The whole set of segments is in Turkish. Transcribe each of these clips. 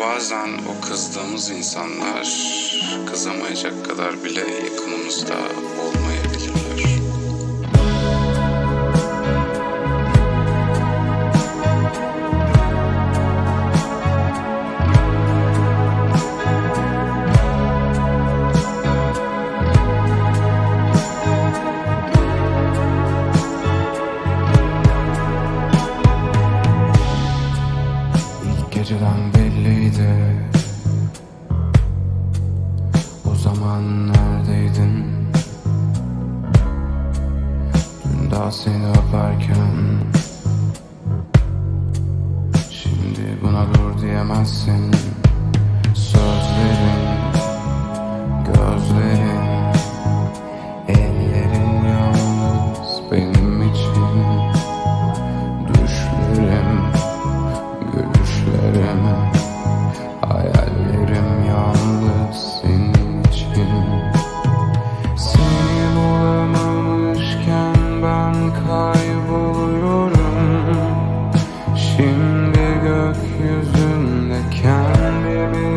Bazen o kızdığımız insanlar kızamayacak kadar bile yakınımızda önceden belliydi. O zaman neredeydin? Dün daha seni öperken. Şimdi buna dur diyemezsin. Sözlerin Gözlerin Ellerin yalnız benim için. kayboluyorum Şimdi gökyüzünde kendi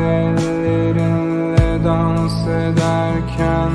ellerinle dans ederken